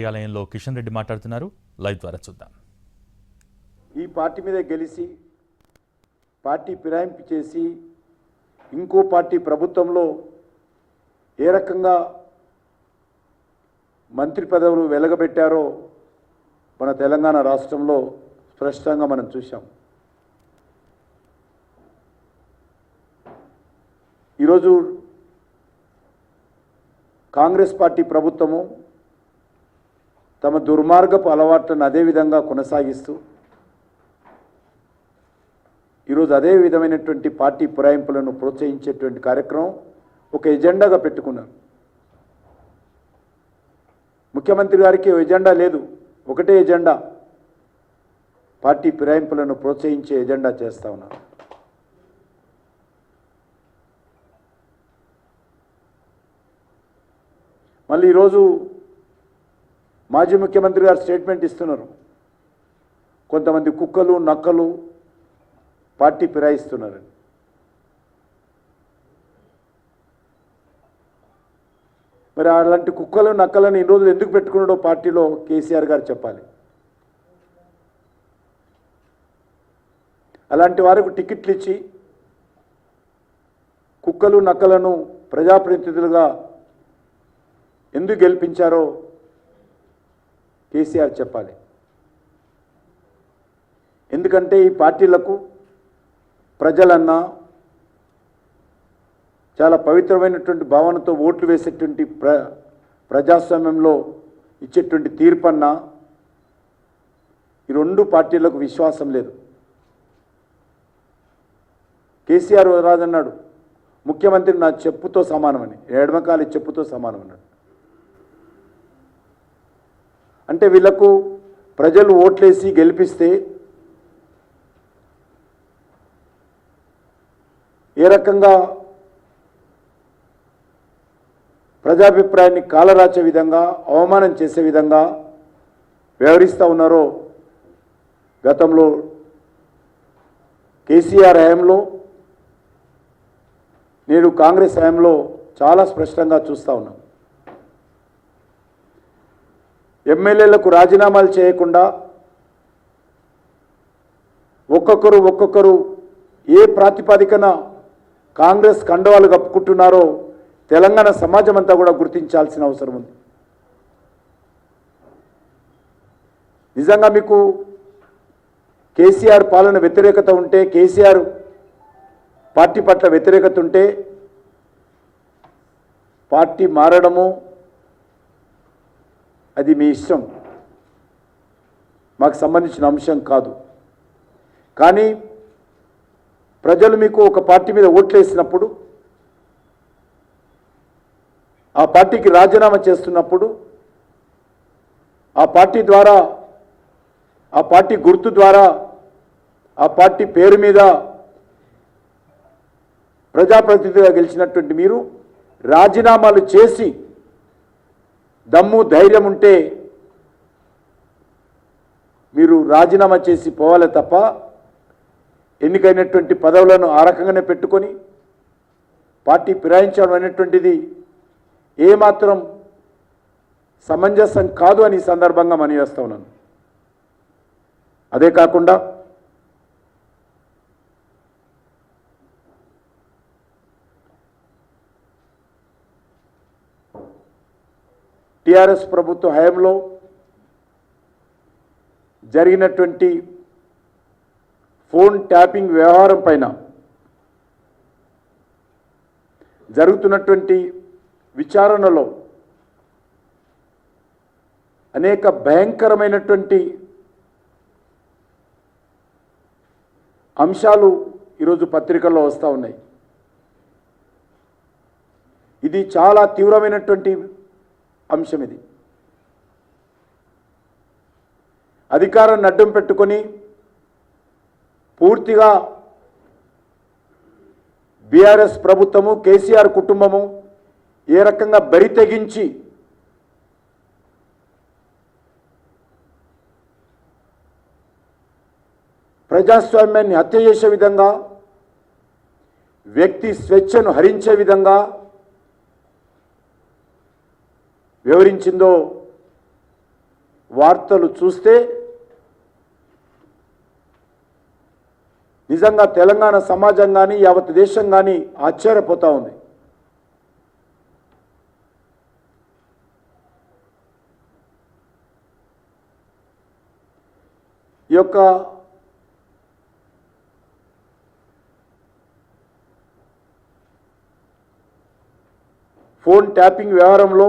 కార్యాలయంలో కిషన్ రెడ్డి మాట్లాడుతున్నారు. లైవ్ ద్వారా చూద్దాం. ఈ పార్టీ మీద గెలిచి పార్టీ ఫిరాయింపు చేసి ఇంకో పార్టీ ప్రభుత్వంలో ఏ రకంగా మంత్రి పదవులు వెలగబెట్టారో మన తెలంగాణ రాష్ట్రంలో స్పష్టంగా మనం చూసాం ఈరోజు కాంగ్రెస్ పార్టీ ప్రభుత్వము తమ దుర్మార్గపు అలవాట్లను అదే విధంగా కొనసాగిస్తూ ఈరోజు అదే విధమైనటువంటి పార్టీ పురాయింపులను ప్రోత్సహించేటువంటి కార్యక్రమం ఒక ఎజెండాగా పెట్టుకున్నారు. ముఖ్యమంత్రి గారికి ఎజెండా లేదు ఒకటే ఎజెండా. పార్టీ ఫిరాయింపులను ప్రోత్సహించే ఎజెండా చేస్తా ఉన్నారు. మళ్ళీ ఈరోజు మాజీ ముఖ్యమంత్రి గారు స్టేట్మెంట్ ఇస్తున్నారు. కొంతమంది కుక్కలు నక్కలు పార్టీ ఫిరాయిస్తున్నారని. మరి అలాంటి కుక్కలు నక్కలను ఇన్ని రోజులు ఎందుకు పెట్టుకున్నాడో పార్టీలో కేసీఆర్ గారు చెప్పాలి. అలాంటి వారికి టికెట్లు ఇచ్చి కుక్కలు నక్కలను ప్రజాప్రతినిధులుగా ఎందుకు గెలిపించారో కేసీఆర్ చెప్పాలి. ఎందుకంటే ఈ పార్టీలకు ప్రజలన్నా చాలా పవిత్రమైనటువంటి భావనతో ఓట్లు వేసేటువంటి ప్ర ప్రజాస్వామ్యంలో ఇచ్చేటువంటి తీర్పన్నా ఈ రెండు పార్టీలకు విశ్వాసం లేదు. కేసీఆర్ రాజన్నాడు ముఖ్యమంత్రి నా చెప్పుతో సమానమని ఎడమకాలి చెప్పుతో సమానం అంటే వీళ్ళకు ప్రజలు ఓట్లేసి గెలిపిస్తే ఏ రకంగా ప్రజాభిప్రాయాన్ని కాలరాచే విధంగా అవమానం చేసే విధంగా వ్యవహరిస్తూ ఉన్నారో గతంలో కేసీఆర్ హయాంలో నేడు కాంగ్రెస్ హయాంలో చాలా స్పష్టంగా చూస్తూ ఉన్నాం. ఎమ్మెల్యేలకు రాజీనామాలు చేయకుండా ఒక్కొక్కరు ఒక్కొక్కరు ఏ ప్రాతిపదికన కాంగ్రెస్ కండవాలు కప్పుకుంటున్నారో తెలంగాణ సమాజం అంతా కూడా గుర్తించాల్సిన అవసరం ఉంది. నిజంగా మీకు కేసీఆర్ పాలన వ్యతిరేకత ఉంటే కేసీఆర్ పార్టీ పట్ల వ్యతిరేకత ఉంటే పార్టీ మారడము అది మీ ఇష్టం. మాకు సంబంధించిన అంశం కాదు. కానీ ప్రజలు మీకు ఒక పార్టీ మీద ఓట్లేసినప్పుడు ఆ పార్టీకి రాజీనామా చేస్తున్నప్పుడు ఆ పార్టీ ద్వారా ఆ పార్టీ గుర్తు ద్వారా ఆ పార్టీ పేరు మీద ప్రజాప్రతినిధిగా గెలిచినటువంటి మీరు రాజీనామాలు చేసి దమ్ము ధైర్యం ఉంటే మీరు రాజీనామా చేసి పోవాలి తప్ప ఎన్నికైనటువంటి పదవులను ఆ రకంగానే పెట్టుకొని పార్టీ ఫిరాయించడం అనేటువంటిది ఏమాత్రం సమంజసం కాదు అని ఈ సందర్భంగా మనవేస్తా ఉన్నాను. అదే కాకుండా టిఆర్ఎస్ ప్రభుత్వ హయాంలో జరిగినటువంటి ఫోన్ ట్యాపింగ్ వ్యవహారం పైన జరుగుతున్నటువంటి విచారణలో అనేక భయంకరమైనటువంటి అంశాలు ఈరోజు పత్రికల్లో వస్తూ ఉన్నాయి. ఇది చాలా తీవ్రమైనటువంటి అంశం ఇది అధికారాన్ని అడ్డం పెట్టుకొని పూర్తిగా బీఆర్ఎస్ ప్రభుత్వము కేసీఆర్ కుటుంబము ఏ రకంగా బరి తెగించి ప్రజాస్వామ్యాన్ని హత్య చేసే విధంగా వ్యక్తి స్వేచ్ఛను హరించే విధంగా వివరించిందో వార్తలు చూస్తే నిజంగా తెలంగాణ సమాజం కానీ యావత్ దేశం కానీ ఆశ్చర్యపోతూ ఉంది. ఈ యొక్క ఫోన్ ట్యాపింగ్ వ్యవహారంలో